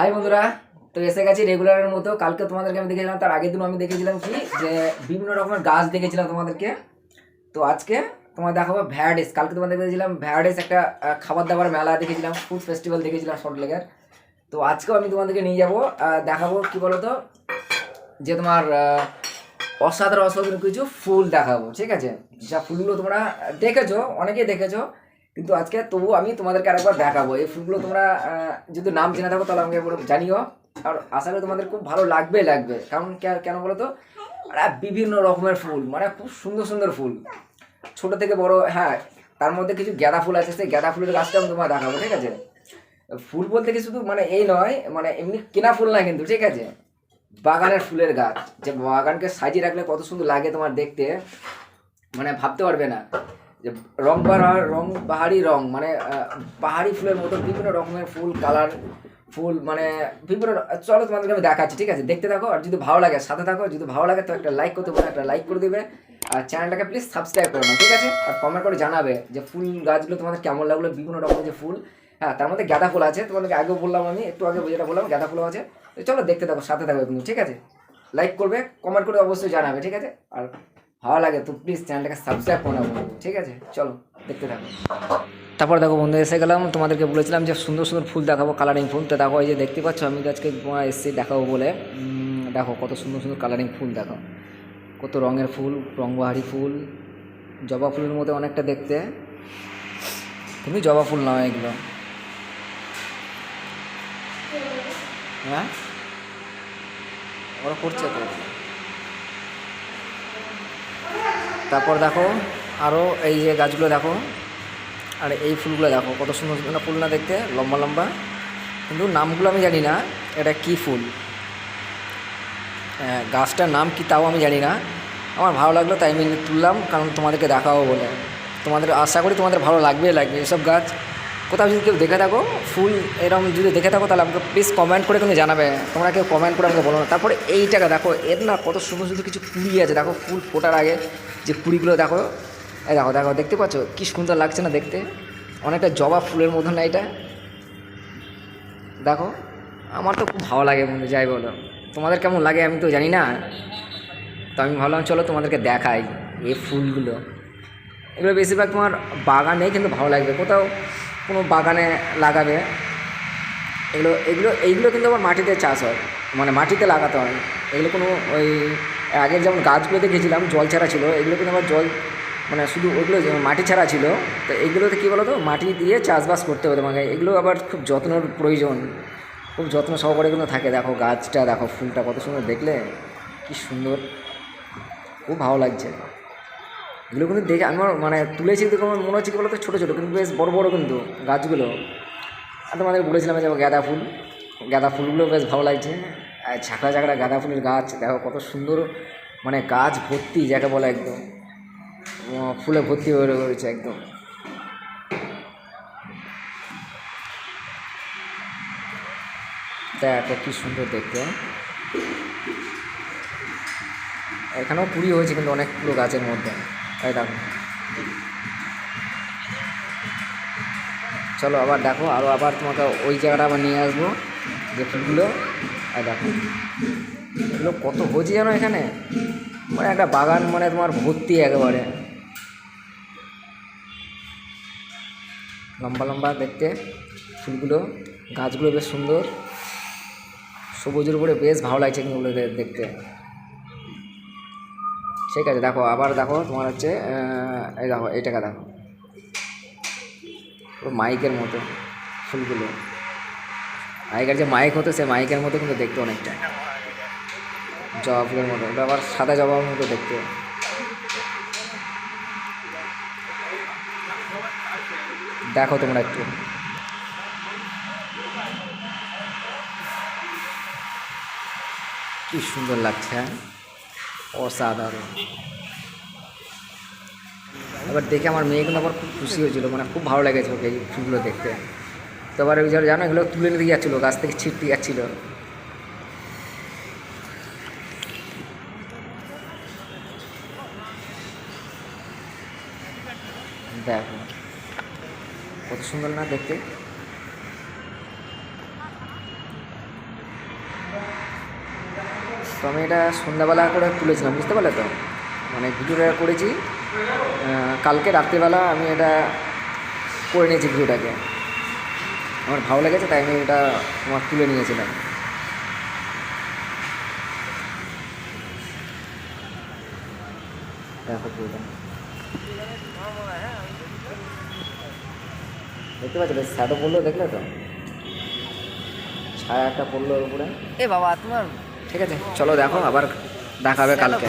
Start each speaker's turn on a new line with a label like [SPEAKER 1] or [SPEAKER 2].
[SPEAKER 1] High বন্ধুরা। তো এসে গেছি রেগুলারের মতো। কালকে তোমাদেরকে আমি দেখেছিলাম তার আগের দিন আমি দেখেছিলাম কি, যে বিভিন্ন রকমের গাছ দেখেছিলাম তোমাদেরকে। তো আজকে তোমার দেখাবো ভ্যারাডিস কালকে তোমাদের দেখেছিলাম ভ্যারাডিস একটা খাবার দাবার মেলা দেখেছিলাম ফুড ফেস্টিভ্যাল দেখেছিলাম সল্টলেকের তো আজকেও আমি তোমাদেরকে নিয়ে যাব দেখাবো কি বলতো, যে তোমার অসাধারণ অসাধারণ কিছু ফুল দেখাবো, ঠিক আছে? যা ফুলগুলো তোমরা দেখেছ, অনেকেই দেখেছ। কিন্তু আজকে তবু আমি তোমাদেরকে আরেকবার দেখাবো। এই ফুলগুলো তোমরা যদি নাম জেনে থাকো তাহলে আমাকে জানিও। আর আশা করি তোমাদের খুব ভালো লাগবে লাগবে। কারণ কেন বলো তো বিভিন্ন রকমের ফুল মানে খুব সুন্দর সুন্দর ফুল। ছোট থেকে বড় হ্যাঁ তার মধ্যে কিছু গাঁদা ফুল আছে, সেই গাঁদা ফুলের গাছটা আমি তোমার দেখাবো, ঠিক আছে? ফুল বলতে কি শুধু মানে এই নয় মানে এমনি কেনা ফুল না কিন্তু, ঠিক আছে? বাগানের ফুলের গাছ, যে বাগানকে সাজিয়ে রাখলে কত সুন্দর লাগে তোমার দেখতে মানে ভাবতে পারবে না। যে রং বাহার রং, পাহাড়ি রং মানে পাহাড়ি ফুলের মতো বিভিন্ন রকমের ফুল, কালার ফুল মানে বিভিন্ন চলো তোমাদেরকে আমি দেখাচ্ছি, ঠিক আছে? দেখতে থাকো, আর যদি ভালো লাগে, সাথে থাকো যদি ভালো লাগে, তো একটা লাইক করতে পারো, একটা লাইক করে দেবে। আর চ্যানেলটাকে প্লিজ সাবস্ক্রাইব করে ঠিক আছে? আর কমেন্ট করে জানাবে যে ফুল গাছগুলো তোমাদের কেমন লাগল, বিভিন্ন রকমের যে ফুল। হ্যাঁ তার মধ্যে গাঁদা ফুল আছে, তোমাদেরকে আগেও বললাম আমি, একটু আগে যেটা বললাম, গাঁদা ফুলও আছে। চলো দেখতে থাকো, সাথে থাকো তুমি ঠিক আছে? লাইক করবে কমেন্ট করে অবশ্যই জানাবে, ঠিক আছে? আর ভালো লাগে তো প্লিজ চ্যানেলটাকে সাবস্ক্রাইব করে নেব ঠিক আছে? চলো, দেখতে থাকো। তারপর দেখো বন্ধু, এসে গেলাম, তোমাদেরকে বলেছিলাম যে সুন্দর সুন্দর ফুল দেখাবো কালারিং ফুল। তো দেখো, এই যে দেখতে পাচ্ছ, আমি আজকে তোমার এসেছি দেখাবো বলে। দেখো, কত সুন্দর সুন্দর কালারিং ফুল, দেখো। কত রঙের ফুল রংবাহারি ফুল, জবা ফুলের মধ্যে অনেকটা দেখতে। তুমি জবা ফুল নাও এগুলো হ্যাঁ? ওরা করছে তো। তারপর দেখো আরও এই যে গাছগুলো দেখো আর এই ফুলগুলো দেখো কত সুন্দর সুন্দর ফুল না দেখতে লম্বা লম্বা। কিন্তু নামগুলো আমি জানি না এটা কি ফুল? হ্যাঁ, গাছটার নাম কি তাও আমি জানি না। আমার ভালো লাগল তাই আমি তুললাম কারণ তোমাদেরকে দেখাবো বলে। তোমাদের আশা করি তোমাদের ভালো লাগবে লাগবে। এসব গাছ কোথাও যদি কেউ দেখে থাকো, ফুল এরকম যদি দেখে থাকো, তাহলে আমাকে প্লিজ কমেন্ট করে কিন্তু জানাবে। তোমরা কেউ কমেন্ট করে আমাকে বলো না। তারপরে এইটাকে দেখো, এর না কত সুন্দর সুন্দর কিছু কুড়ি আছে। দেখো, ফুল ফোটার আগে যে কুড়িগুলো দেখো, এই দেখো দেখো, দেখতে পাচ্ছ? কি সুন্দর লাগছে না দেখতে? অনেকটা জবা ফুলের মতন না এটা। দেখো, আমার তো খুব ভালো লাগে বন্ধু, যাই বলো। তোমাদের কেমন লাগে আমি তো জানি না। তো আমি ভাবলাম, চলো তোমাদেরকে দেখাই এই ফুলগুলো। এগুলো বেশিরভাগ তোমার বাগানে কিন্তু ভালো লাগবে। কোথাও কোনো বাগানে লাগাবে, এগুলো এগুলো, এইগুলো কিন্তু আবার মাটিতে চাষ হয় মানে মাটিতে লাগাতে হয়। এগুলো কোনো ওই আগের যেমন গাছগুলো দেখেছিলাম জল ছাড়া ছিল, এগুলো কিন্তু আবার জল মানে শুধু ওগুলো মাটি ছাড়া ছিল, তো এগুলোতে কী বলো তো মাটি দিয়ে চাষবাস করতে হবে তোমাকে। এগুলো আবার খুব যত্নের প্রয়োজন, খুব যত্ন সহকারে কিন্তু থাকে। দেখো গাছটা, দেখো ফুলটা কত সুন্দর দেখলে, কি সুন্দর, খুব ভালো লাগছে। এগুলো কিন্তু দেখে আমার মানে তুলেছি দেখে আমার মনে হচ্ছে কি বলতো? ছোটো ছোটো কিন্তু বেশ বড় বড় কিন্তু গাছগুলো। আর তোমাদের বলেছিলাম যে গাঁদা ফুল। গাঁদা ফুলগুলো বেশ ভালো লাগছে। আর ঝাঁকড়া ঝাঁকড়া গাঁদা ফুলের গাছ, দেখো কত সুন্দর মানে গাছ ভর্তি যাকে বলে একদম। ফুলে ভর্তি হয়ে রয়েছে একদম। দেখো কি সুন্দর দেখতে। এখানেও কুড়ি হয়েছে কিন্তু অনেকগুলো গাছের মধ্যে। এই দেখো। চলো আবার দেখো আরও আবার তোমাকে ওই জায়গাটা আবার নিয়ে আসব, যে ফুলগুলো। আর দেখো। এগুলো কত হয়েছে জানো এখানে? মানে একটা বাগান মানে তোমার ভর্তি একেবারে। লম্বা লম্বা দেখতে ফুলগুলো, গাছগুলো বেশ সুন্দর। সবুজের উপরে বেশ ভালো লাগছে কিন্তু দেখতে। ঠিক আছে দেখো, আবার দেখো তোমার হচ্ছে এই দেখো এইটাকে দেখো। পুরো মাইকের মতো ফুলগুলো। আগেকার যে মাইক হতো সে মাইকের মতো কিন্তু দেখতে অনেকটা। জবা ফুলের মতো ওটা আবার সাদা জবার মতো দেখতে। দেখো তোমরা একটু। কি সুন্দর লাগছে হ্যাঁ? অসাধারণ। এবার দেখে আমার মেয়ে কিন্তু আবার খুব খুশি হয়েছিল মানে খুব ভালো লেগেছে ওকে ফুলগুলো দেখতে। তো আবার ওই জানো এগুলো তুলে নিতে যাচ্ছিল, গাছ থেকে ছিটতে যাচ্ছিল। দেখো, কত সুন্দর না দেখতে। তো আমি এটা সন্ধ্যাবেলা করে তুলেছিলাম, বুঝতে পারলে তো? মানে ভিডিওটা করেছি। কালকে রাত্রিবেলা আমি এটা করে নিয়েছি ভিডিওটাকে। আমার ভালো লেগেছে, তাই আমি এটা তোমার তুলে নিয়েছিলাম। দেখতে পাচ্ছ শ্যাডো পড়ল, দেখলে তো? ছায়া একটা পড়ল ওর উপরে।
[SPEAKER 2] এ বাবা, তোমার
[SPEAKER 1] ঠিক আছে? চলো দেখো আবার দেখা হবে কালকে।